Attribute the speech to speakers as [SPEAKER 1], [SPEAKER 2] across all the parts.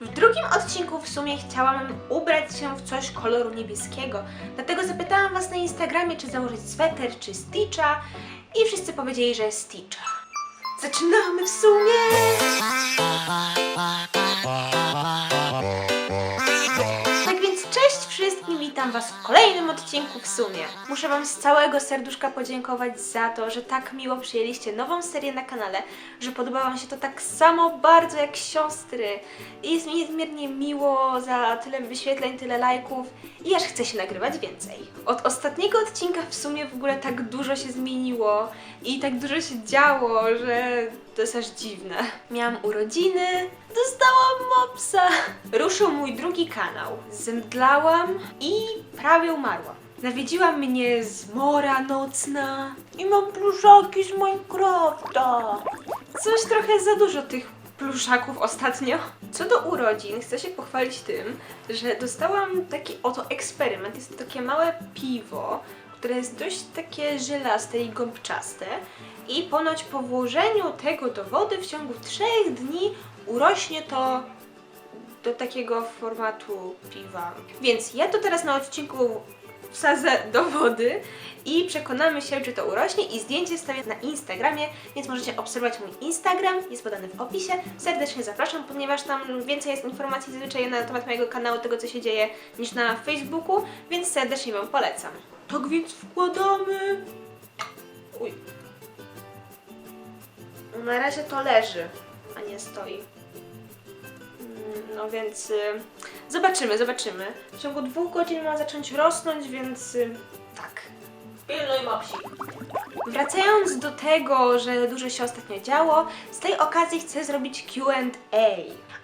[SPEAKER 1] W drugim odcinku w sumie chciałam ubrać się w coś koloru niebieskiego, dlatego zapytałam Was na Instagramie, czy założyć sweter, czy Stitcha i wszyscy powiedzieli, że Stitcha. Zaczynamy w sumie! Witam Was w kolejnym odcinku w sumie. Muszę Wam z całego serduszka podziękować za to, że tak miło przyjęliście nową serię na kanale, że podoba Wam się to tak samo bardzo jak siostry. I jest mi niezmiernie miło za tyle wyświetleń, tyle lajków i aż chce się nagrywać więcej. Od ostatniego odcinka w sumie w ogóle tak dużo się zmieniło i tak dużo się działo, że to jest aż dziwne. Miałam urodziny, dostałam mopsa. Ruszył mój drugi kanał. Zemdlałam i prawie umarłam. Nawiedziła mnie zmora nocna i mam pluszaki z Minecrafta. Coś trochę za dużo tych pluszaków ostatnio. Co do urodzin, chcę się pochwalić tym, że dostałam taki oto eksperyment. Jest to takie małe piwo, które jest dość takie żylaste i gąbczaste i ponoć po włożeniu tego do wody w ciągu trzech dni urośnie to do takiego formatu piwa. Więc ja to teraz na odcinku wsadzę do wody i przekonamy się, czy to urośnie i zdjęcie stawię na Instagramie, więc możecie obserwować mój Instagram, jest podany w opisie. Serdecznie zapraszam, ponieważ tam więcej jest informacji zazwyczaj na temat mojego kanału, tego co się dzieje, niż na Facebooku, więc serdecznie Wam polecam. Tak więc wkładamy... Uj. Na razie to leży, a nie stoi. Mm, No więc y, zobaczymy, zobaczymy. W ciągu dwóch godzin ma zacząć rosnąć, więc y. Pilnuj mopsi. Wracając do tego, że dużo się ostatnio działo, z tej okazji chcę zrobić Q&A.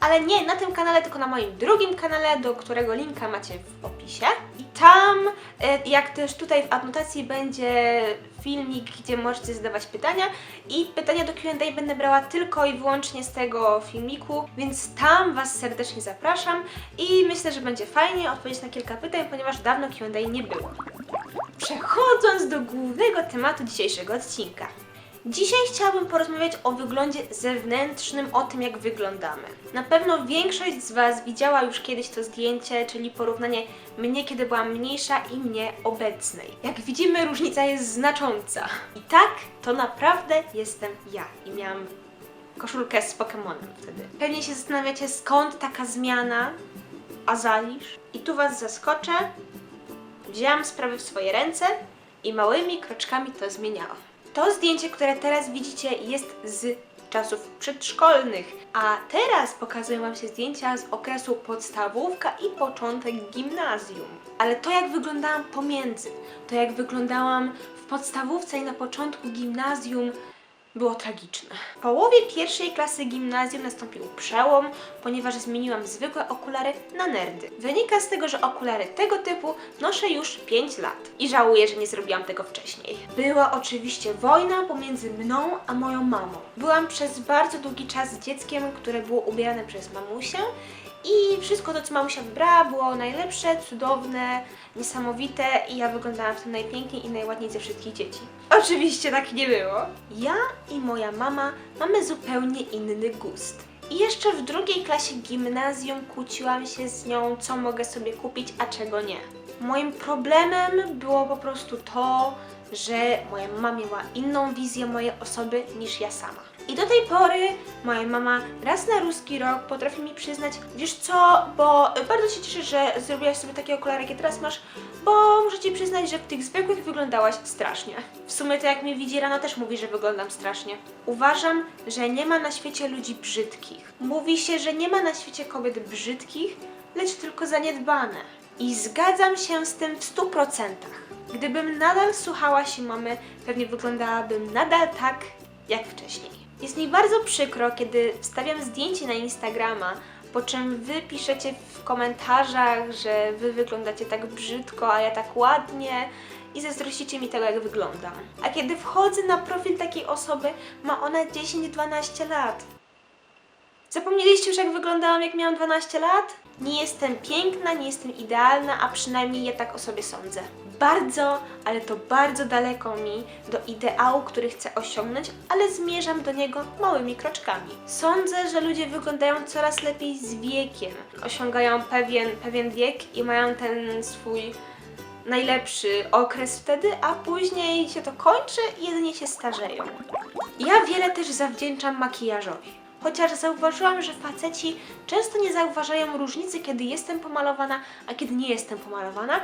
[SPEAKER 1] Ale nie na tym kanale, tylko na moim drugim kanale, do którego linka macie w opisie. I tam, e, jak też tutaj w anotacji będzie filmik, gdzie możecie zadawać pytania i pytania do Q&A będę brała tylko i wyłącznie z tego filmiku, więc tam Was serdecznie zapraszam i myślę, że będzie fajnie odpowiedzieć na kilka pytań, ponieważ dawno Q&A nie było. Przechodząc do głównego tematu dzisiejszego odcinka. Dzisiaj chciałabym porozmawiać o wyglądzie zewnętrznym, o tym jak wyglądamy. Na pewno większość z Was widziała już kiedyś to zdjęcie, czyli porównanie mnie kiedy byłam mniejsza i mnie obecnej. Jak widzimy różnica jest znacząca. I tak, to naprawdę jestem ja. I miałam koszulkę z Pokemonem wtedy. Pewnie się zastanawiacie skąd taka zmiana, a zalisz? I tu Was zaskoczę. Wzięłam sprawy w swoje ręce i małymi kroczkami to zmieniałam. To zdjęcie, które teraz widzicie, jest z czasów przedszkolnych, a teraz pokazują Wam się zdjęcia z okresu podstawówka i początek gimnazjum. Ale to, jak wyglądałam pomiędzy, to jak wyglądałam w podstawówce i na początku gimnazjum, było tragiczne. W połowie pierwszej klasy gimnazjum nastąpił przełom, ponieważ zmieniłam zwykłe okulary na nerdy. Wynika z tego, że okulary tego typu noszę już 5 lat i żałuję, że nie zrobiłam tego wcześniej. Była oczywiście wojna pomiędzy mną a moją mamą. Byłam przez bardzo długi czas dzieckiem, które było ubierane przez mamusię i wszystko to, co mamusia wybrała, było najlepsze, cudowne, niesamowite i ja wyglądałam w tym najpiękniej i najładniej ze wszystkich dzieci. Oczywiście tak nie było. Ja i moja mama mamy zupełnie inny gust. I jeszcze w drugiej klasie gimnazjum kłóciłam się z nią, co mogę sobie kupić, a czego nie. Moim problemem było po prostu to, że moja mama miała inną wizję mojej osoby niż ja sama. I do tej pory moja mama raz na ruski rok potrafi mi przyznać, wiesz co, bo bardzo się cieszę, że zrobiłaś sobie takie okulary, jakie teraz masz, bo muszę ci przyznać, że w tych zwykłych wyglądałaś strasznie. W sumie to jak mnie widzi rano też mówi, że wyglądam strasznie. Uważam, że nie ma na świecie ludzi brzydkich. Mówi się, że nie ma na świecie kobiet brzydkich, lecz tylko zaniedbane. I zgadzam się z tym w stu procentach. Gdybym nadal słuchała się mamy, pewnie wyglądałabym nadal tak, jak wcześniej. Jest mi bardzo przykro, kiedy wstawiam zdjęcie na Instagrama, po czym wy piszecie w komentarzach, że wy wyglądacie tak brzydko, a ja tak ładnie i zazdrościcie mi tego, jak wyglądam. A kiedy wchodzę na profil takiej osoby, ma ona 10-12 lat. Zapomnieliście już, jak wyglądałam, jak miałam 12 lat? Nie jestem piękna, nie jestem idealna, a przynajmniej ja tak o sobie sądzę. Bardzo, ale to bardzo daleko mi do ideału, który chcę osiągnąć, ale zmierzam do niego małymi kroczkami. Sądzę, że ludzie wyglądają coraz lepiej z wiekiem. Osiągają pewien, pewien wiek i mają ten swój najlepszy okres wtedy, a później się to kończy i jedynie się starzeją. Ja wiele też zawdzięczam makijażowi. Chociaż zauważyłam, że faceci często nie zauważają różnicy, kiedy jestem pomalowana, a kiedy nie jestem pomalowana.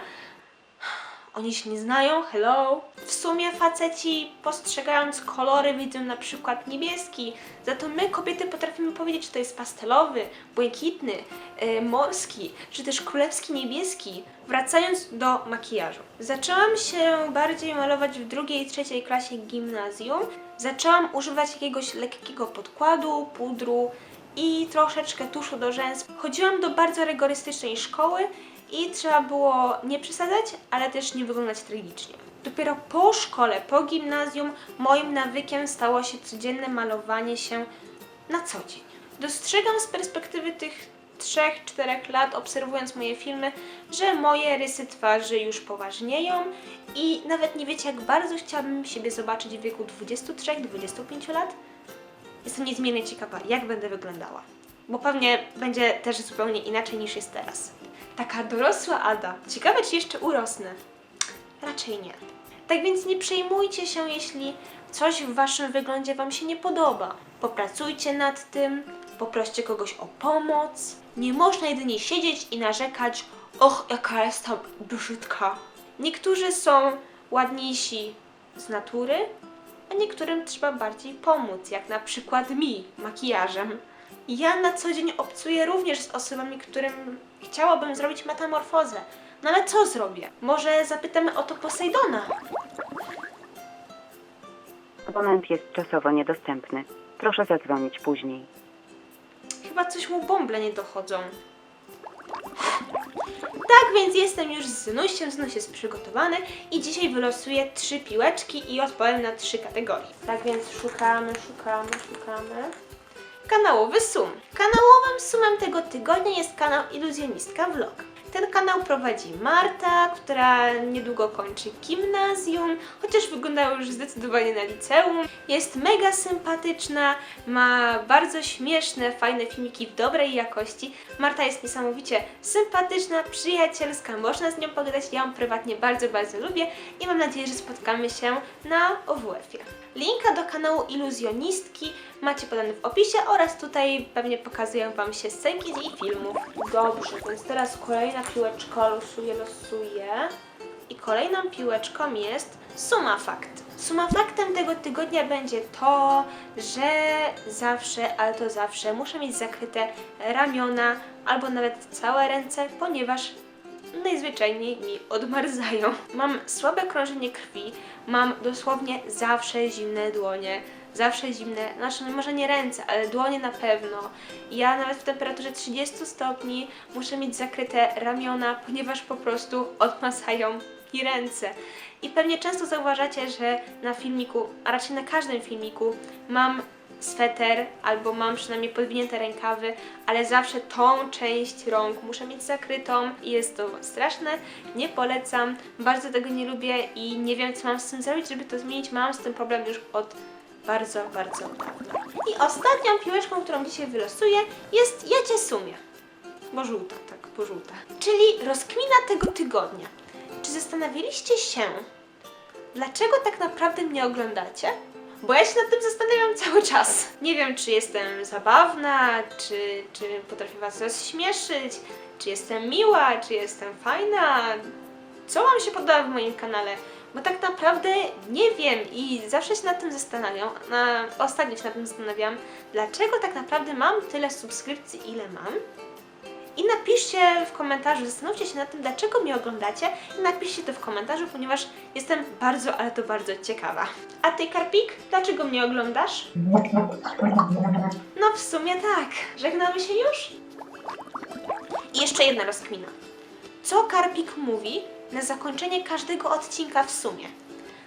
[SPEAKER 1] Oni się nie znają, hello. W sumie faceci postrzegając kolory widzą na przykład niebieski, za to my kobiety potrafimy powiedzieć, czy to jest pastelowy, błękitny, e, morski, czy też królewski niebieski. Wracając do makijażu. Zaczęłam się bardziej malować w drugiej i trzeciej klasie gimnazjum. Zaczęłam używać jakiegoś lekkiego podkładu, pudru i troszeczkę tuszu do rzęs. Chodziłam do bardzo rygorystycznej szkoły i trzeba było nie przesadzać, ale też nie wyglądać tragicznie. Dopiero po szkole, po gimnazjum, moim nawykiem stało się codzienne malowanie się na co dzień. Dostrzegam z perspektywy tych 3-4 lat, obserwując moje filmy, że moje rysy twarzy już poważnieją i nawet nie wiecie, jak bardzo chciałabym siebie zobaczyć w wieku 23-25 lat. Jestem niezmiernie ciekawa, jak będę wyglądała. Bo pewnie będzie też zupełnie inaczej niż jest teraz. Taka dorosła Ada. Ciekawe, czy jeszcze urosnę. Raczej nie. Tak więc nie przejmujcie się, jeśli coś w waszym wyglądzie wam się nie podoba. Popracujcie nad tym, poproście kogoś o pomoc. Nie można jedynie siedzieć i narzekać, och, jaka jestem brzydka. Niektórzy są ładniejsi z natury, a niektórym trzeba bardziej pomóc, jak na przykład mi, makijażem. Ja na co dzień obcuję również z osobami, którym chciałabym zrobić metamorfozę. No ale co zrobię? Może zapytamy o to Posejdona?
[SPEAKER 2] Abonent jest czasowo niedostępny. Proszę zadzwonić później.
[SPEAKER 1] Chyba coś mu bąble nie dochodzą. Tak więc jestem już z Znusiem, Znus jest przygotowany i dzisiaj wylosuję trzy piłeczki i odpowiem na trzy kategorie. Tak więc szukamy, szukamy, szukamy. Kanałowy sum. Kanałowym sumem tego tygodnia jest kanał Iluzjonistka Vlog. Ten kanał prowadzi Marta, która niedługo kończy gimnazjum, chociaż wygląda już zdecydowanie na liceum. Jest mega sympatyczna, ma bardzo śmieszne, fajne filmiki w dobrej jakości. Marta jest niesamowicie sympatyczna, przyjacielska, można z nią pogadać. Ja ją prywatnie bardzo, bardzo lubię i mam nadzieję, że spotkamy się na OWF-ie. Linka do kanału Iluzjonistki macie podane w opisie oraz tutaj pewnie pokazują Wam się scenki z jej filmów. Dobrze, więc teraz kolejna piłeczka losuje, losuje. I kolejną piłeczką jest suma fakt. Suma faktem tego tygodnia będzie to, że zawsze, ale to zawsze muszę mieć zakryte ramiona albo nawet całe ręce, ponieważ najzwyczajniej mi odmarzają. Mam słabe krążenie krwi, mam dosłownie zawsze zimne dłonie. Zawsze zimne, no może nie ręce, ale dłonie na pewno. Ja nawet w temperaturze 30 stopni muszę mieć zakryte ramiona, ponieważ po prostu odmasają mi ręce. I pewnie często zauważacie, że na filmiku, a raczej na każdym filmiku mam sweter albo mam przynajmniej podwinięte rękawy, ale zawsze tą część rąk muszę mieć zakrytą i jest to straszne. Nie polecam, bardzo tego nie lubię i nie wiem co mam z tym zrobić, żeby to zmienić. Mam z tym problem już od bardzo, bardzo dawna. I ostatnią piłeczką, którą dzisiaj wylosuję jest Ja Cię Sumie. Bo żółta, tak, bo żółta. Czyli rozkmina tego tygodnia. Czy zastanawialiście się, dlaczego tak naprawdę mnie oglądacie? Bo ja się nad tym zastanawiam cały czas. Nie wiem, czy jestem zabawna, czy, czy potrafię Was rozśmieszyć, czy jestem miła, czy jestem fajna. Co Wam się podoba w moim kanale? Bo tak naprawdę nie wiem i zawsze się nad tym zastanawiam. Na, ostatnio się nad tym zastanawiam, dlaczego tak naprawdę mam tyle subskrypcji, ile mam. I napiszcie w komentarzu, zastanówcie się nad tym, dlaczego mnie oglądacie i napiszcie to w komentarzu, ponieważ jestem bardzo, ale to bardzo ciekawa. A ty, Karpik, dlaczego mnie oglądasz? No w sumie tak. Żegnamy się już? I jeszcze jedna rozkmina. Co Karpik mówi na zakończenie każdego odcinka w sumie?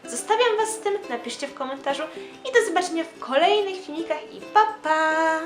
[SPEAKER 1] Zostawiam Was z tym, napiszcie w komentarzu i do zobaczenia w kolejnych filmikach i pa pa!